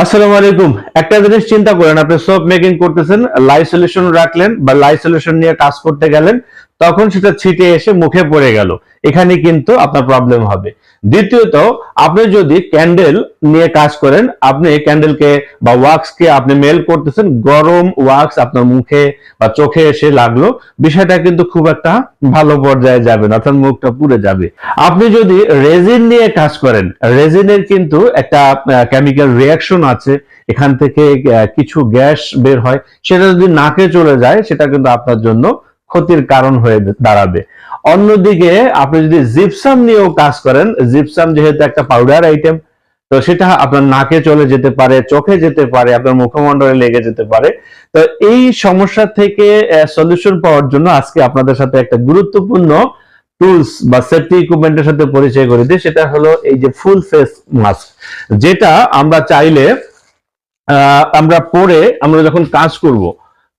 আসসালামু আলাইকুম। একটা জিনিস চিন্তা করেন, আপনি সোপ মেকিং করতেছেন লাই সলিউশন রাখলেন বা লাই সলিউশন নিয়ে কাজ করতে গেলেন তখন সেটা ছিটে এসে মুখে পড়ে গেল। এখানে কিন্তু আপনার প্রবলেম হবে। দ্বিতীয়ত, আপনি যদি ক্যান্ডেল নিয়ে কাজ করেন, আপনি ক্যান্ডেলকে বা ওয়াক্সকে আপনি মেল করতেছেন, গরম ওয়াক্স আপনার মুখে বা চোখে এসে লাগল, বিষয়টা কিন্তু খুব একটা ভালো পর্যায়ে যাবে অর্থাৎ মুখটা পুড়ে যাবে। আপনি যদি রেজিন নিয়ে কাজ করেন রেজিনের কিন্তু একটা কেমিক্যাল রিয়াকশন আছে। এখান থেকে কিছু গ্যাস বের হয়। সেটা যদি নাকে চলে যায়, সেটা কিন্তু আপনার জন্য ক্ষতির কারণ হয়ে দাঁড়াবে। অন্যদিকে আপনি যদি জিপসাম নিয়েও কাজ করেন জিপসাম যেহেতু একটা পাউডার আইটেম তো সেটা আপনার নাকে চলে যেতে পারে, চোখে যেতে পারে, আপনার মুখমণ্ডলে লেগে যেতে পারে। তো এই সমস্যা থেকে সলিউশন পাওয়ার জন্য আজকে আপনাদের সাথে একটা গুরুত্বপূর্ণ টুলস বা সেফটি ইকুইপমেন্টের সাথে পরিচয় করে দিই। সেটা হলো এই যে ফুল ফেস মাস্ক যেটা আমরা চাইলে আমরা পরে আমরা যখন কাজ করব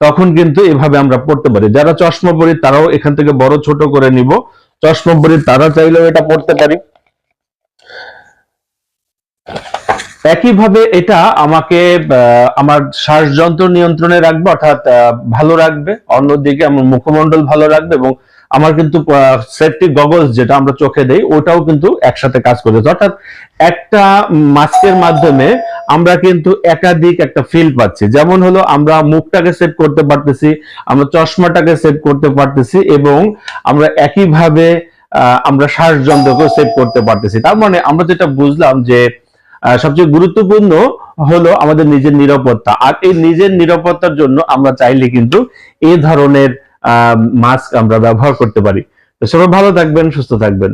তখন কিন্তু এভাবে আমরা পড়তে পারি। যারা চশমা পরি, তারাও এখান থেকে বড় ছোট করে নিব। চশমা পরি, তারা চাইলেও এটা পড়তে পারি। একইভাবে এটা আমাকে আমার শ্বাসযন্ত্র নিয়ন্ত্রণে রাখবে, অর্থাৎ ভালো রাখবে। অন্যদিকে আমার মুখমণ্ডল ভালো রাখবে এবং আমার কিন্তু সেফটি গগলস যেটা আমরা চোখে দেই, ওটাও কিন্তু একসাথে কাজ করবে অর্থাৎ একটা মাস্কের মাধ্যমে আমরা কিন্তু একাধিক একটা ফিল পাচ্ছি। যেমন হলো, আমরা মুখটাকে সেভ করতে পারতেছি, আমরা চশমাটাকে সেভ করতে পারতেছি এবং আমরা একইভাবে আমরা শ্বাসযন্ত্রকেও সেভ করতে পারতেছি। তার মানে আমরা যেটা বুঝলাম যে সবচেয়ে গুরুত্বপূর্ণ হলো আমাদের নিজের নিরাপত্তা। আর এই নিজের নিরাপত্তার জন্য আমরা চাইলে কিন্তু এই ধরনের মাস্ক আমরা ব্যবহার করতে পারি। তো সবাই ভালো থাকবেন, সুস্থ থাকবেন।